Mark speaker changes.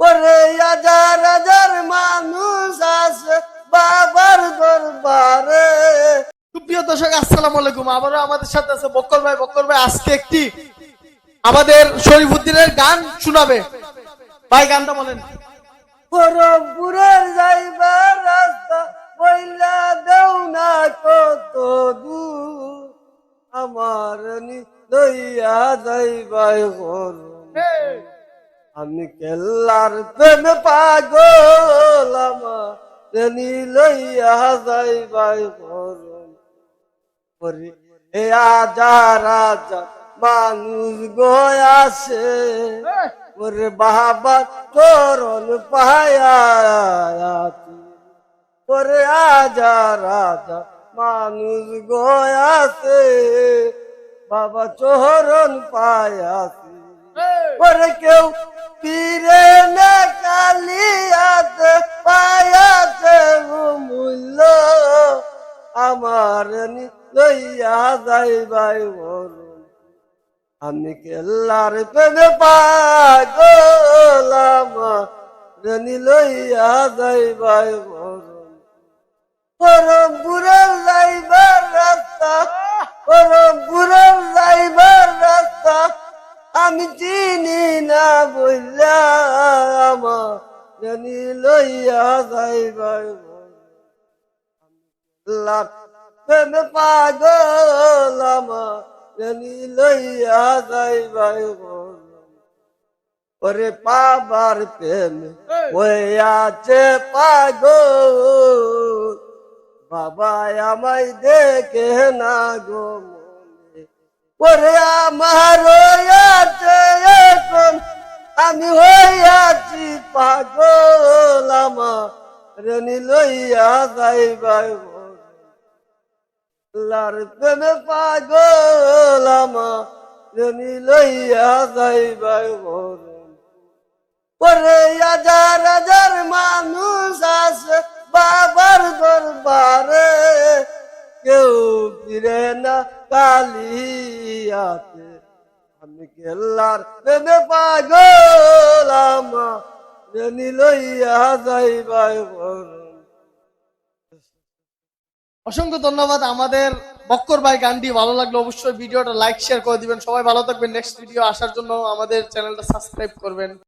Speaker 1: ওরে হাজার হাজার মানুষ আছে বাবার দরবারে।
Speaker 2: সুপ্রিয় দর্শক আসসালামু আলাইকুম। আবারও আমাদের সাথে আছে বক্কর ভাই। বক্কর ভাই আজকে একটি আমাদের শরীফুদ্দিনের গান শোনাবে। ভাই গানটা বলেন।
Speaker 1: পরমপুরের যাইবার রাস্তা বইলা দেও না কত দূর। আমার নি লইয়া যাইবাই ঘর আমি কেল্লার প্রেম পাগল আমার। নি লইয়া যাইবাই ঘর ওরে এ আজা রাজা মানুষ গয়াছে ওরে বাবা করন পায়াতি ওরে আজা রাজা মানুষ গয়াছে বাবা চোহরন পায়াছি ওরে কেউ পীরে না কালিয়াতে পায়াতে মূল্য। আমার লইয়া যাইবাই বলুন আমি কেল্লার প্রেমে পাগল, আমার নি লইয়া যাইবাই বলুন পরমপুরের যাইবার রাস্তা আমি চিনি না বললা আমার জানি লইয়া যাইবার প্রেমে পাগল আমার জানি লইয়া যাইবার ওরে পাবার প্রেমে ওই আছে পাগল, বাবা আমায় দেখে না গো ওরে আমার এখন। আমি হইয়াছি পাগল আমার। রেনি লইয়া যাইবাই লার প্রেমে পাগল আমার। রেনি লইয়া যাইবাই ওরে হাজার হাজার মানুষ আছে বাবার দরবারে। কেউ ফিরে না কালিয়াতে আমি পাগল আমার রেনি লইয়া যাইবাই
Speaker 2: অসংখ্য ধন্যবাদ আমাদের বক্কর ভাই গানটি ভালো লাগল অবশ্যই ভিডিওটা লাইক শেয়ার করে দিবেন। সবাই ভালো থাকবেন। নেক্সট ভিডিও আসার জন্য আমাদের চ্যানেলটা সাবস্ক্রাইব করবেন।